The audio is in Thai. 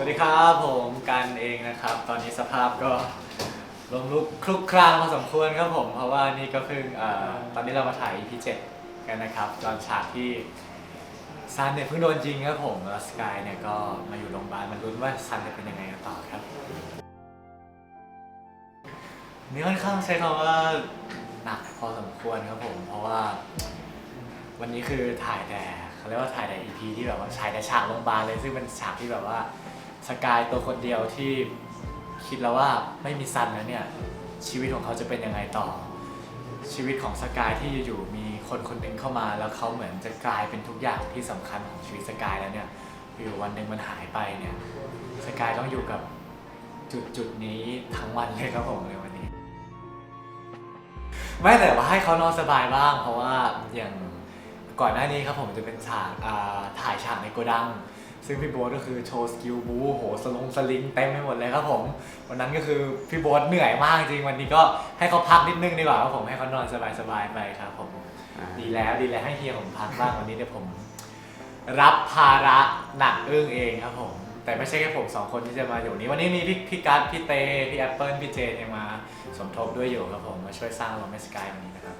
สวัสดีครับผมกันเองนะครับ ตอนนี้สภาพก็ลงลุกคลุกคลานพอสมควรครับผม เพราะว่านี่ก็เพิ่งเอ่อตอนนี้เรามาถ่าย EP 7กันนะครับตอนฉากที่ซันเนี่ยเพิ่งโดนยิงครับผมแล้วสกายเนี่ยก็มาอยู่โรงพยาบาลมันรุ้นว่าซันจะเป็นยังไงกันต่อครับนี่ค่อนข้างใช้คำว่าหนักพอสมควรครับผม เพราะว่าวันนี้คือถ่ายแต่ เขาเรียกว่าถ่ายแต่ EP ที่แบบว่าถ่ายแต่ฉากโรงพยาบาลเลย ซึ่งเป็นฉากที่แบบว่าสกายตัวคนเดียวที่คิดแล้วว่าไม่มีซันแล้วเนี่ยชีวิตของเขาจะเป็นยังไงต่อ ชีวิตของสกายที่อยู่ๆมีคนคนหนึ่งเข้ามา แล้วเขาเหมือนจะกลายเป็นทุกอย่างที่สำคัญของชีวิตสกายแล้วเนี่ยอยู่วันหนึ่งมันหายไปเนี่ยสกายต้องอยู่กับจุดจุดนี้ทั้งวันเลยครับผมในวันนี้ ไม่แต่ว่าให้เขานอนสบายบ้าง เพราะว่าอย่าง ก่อนหน้านี้ครับผมจะเป็นฉากอ่าถ่ายฉากในโกดัง ซึ่งพี่โบ๊ทก็คือโชว์สกิลบูโอ้โหสลงสลิงเต็มไปหมดเลยครับผม วันนั้นก็คือพี่โบ๊ทเหนื่อยมากจริงวันนี้ก็ให้เขาพักนิดนึงดีกว่าครับผมให้เขานอนสบายๆไปครับผมดีแล้วดีแล้วให้เฮียผมพักบ้างวันนี้เดี๋ยวผม รับภาระหนักอึ้งเองครับผม แต่ไม่ใช่แค่ผมสองคนที่จะมาอยู่นี้ วันนี้มีพี่พี่กัสพี่เตพี่แอปเปิลพี่เจนเนี่ยมาสมทบด้วยอยู่ครับผมมาช่วยสร้างโรแมนสกายวันนี้นะครับ